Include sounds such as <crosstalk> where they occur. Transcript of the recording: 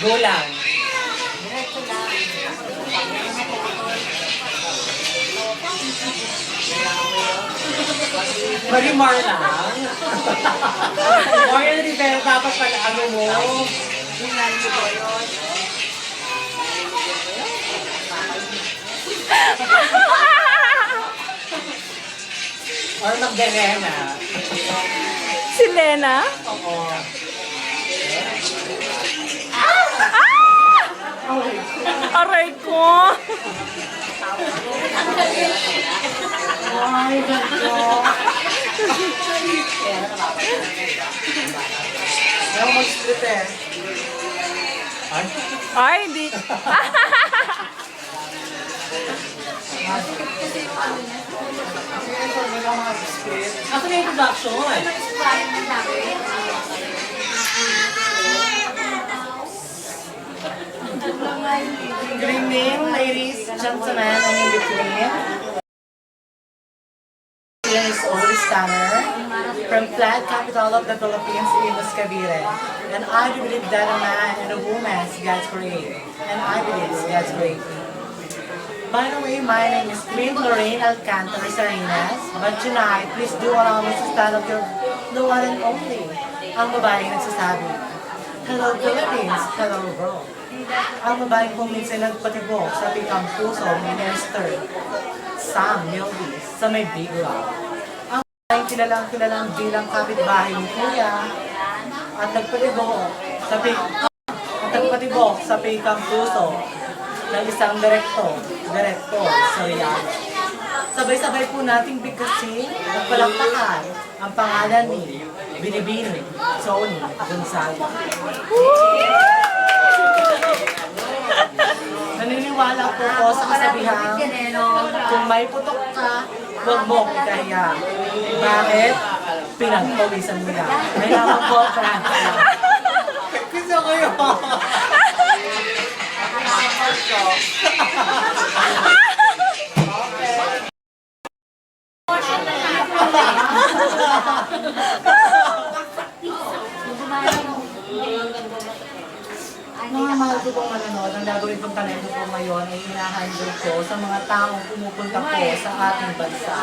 Go lang. <laughs> Diretso lang. Marimar lang. Marian Rivera, dapat pala ano mo. Tingnan mo ba yun? Or Magdalena. Si Lena? Oo. Aray ko! Ay, ganito. Ayaw mag-split eh. Ay, Ay, di. kasi may mga mag-split. Asa na yung production? Good evening, ladies, gentlemen, and in between. Here is Oli Stanner from flag capital of the Philippines, Imus Cavite. And I believe that a man and a woman is God's create. And I believe it's God's create. By the way, my name is Queen Lorraine Alcantara Sarinas. But tonight, please do allow me to stand up your the one and only. Ang babaeng nagsasabi, Hello Philippines, hello world. Ang babaeng kung minsan nagpatibok sa pikang puso ni Esther, Sam Milby, sa may big love. Ang babaeng kilalang kilalang bilang kapitbahay ni Kuya at nagpatibok sa pik at nagpatibok sa pikang puso ng isang direkto, direkto sa reality. Sabay-sabay po nating bigkasin at palakpakan ang pangalan ni Binibini Tony Gonzaga. Naniniwala po ako sa kasabihan, kung may putok ka, huwag mo ikahiya. Bakit? Pinagpawisan mo yan. May naman po, Francia. Gusto ko yun. Mga mahal ko pong manonood, ang gagawin kong talento po ngayon ay hinahandle ko sa mga taong pumupunta po sa ating bansa.